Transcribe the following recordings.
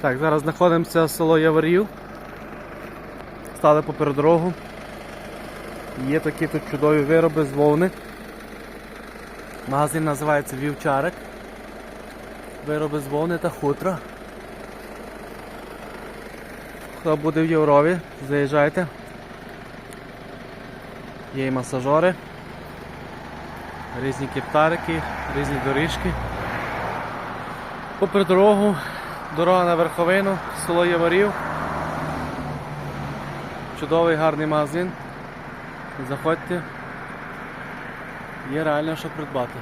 Так, зараз знаходимося в село Яворів. Стали попер дорогу. Є такі тут чудові вироби з вовни. Магазин називається Вівчарик. Вироби з вовни та хутра. Хто буде в Єврові, заїжджайте. Є і масажори, різні кептарики, різні доріжки. Попри дорогу, дорога на верховину, село Яворів. Чудовий гарний магазин. Заходьте. Є реально що придбати.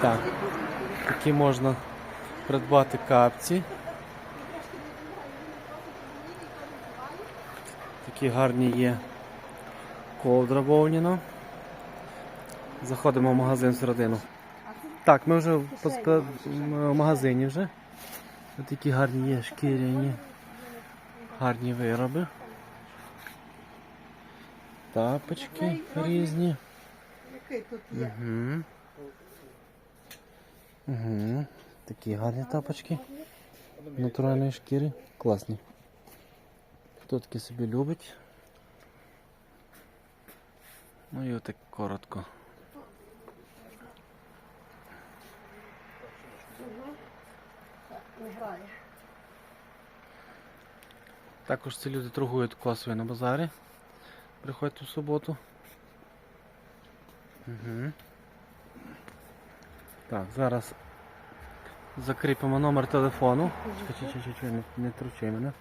Так, такі можна придбати капці. Такі гарні є ковдра вовняна. Заходимо в магазин всередину. Так, ми вже в магазині вже. Ось такі гарні є шкіряні. Гарні вироби. Тапочки різні. Угу. Угу. Такі гарні тапочки. Натуральної шкіри. Класні. Хто таки собі любить. Ну і отак коротко. Не грає. Також ці люди торгують косою на базарі. Приходьте в суботу. Угу. Так, зараз закріпимо номер телефону. Чекай, чекай, чекай, не, не тручай мене.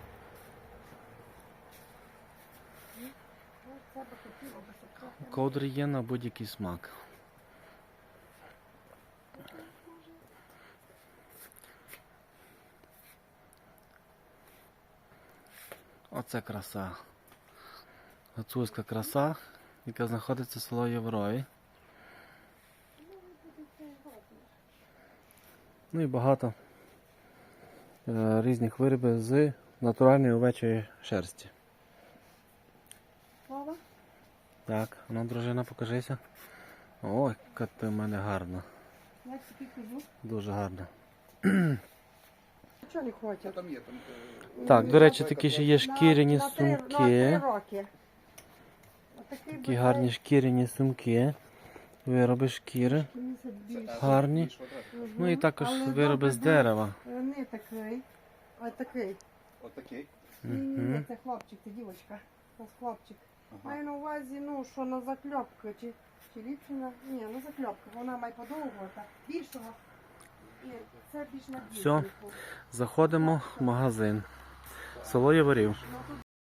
Ковдри є на будь-який смак. Оце краса. Гуцульська краса, яка знаходиться в село Єврові. Ну і багато е, різних виробів з натуральної овечої шерсті. Слава? Так, ну, дружина, покажися. Ой, яка ти в мене гарна. Я тобі кажу. Дуже гарна. Чого не? Там є, там е, Так, до речі, такі ще є шкіряні на, на три- На сумки. роки. Отакий Такі гарні шкіряні сумки. Вироби шкіри. Більше. Гарні. більш. Ну і також Але вироби з дерева. Не такий, а такий. Отакий. Ні, ні, це хлопчик, це дівчинка. Це хлопчик. Ага. Маю на увазі, ну, що на закльопку, чи, чи ліпше на... Ні, на закльопку. Вона має подовгувати. Більшого. Дівчинку. Заходимо в магазин. Село Яворів.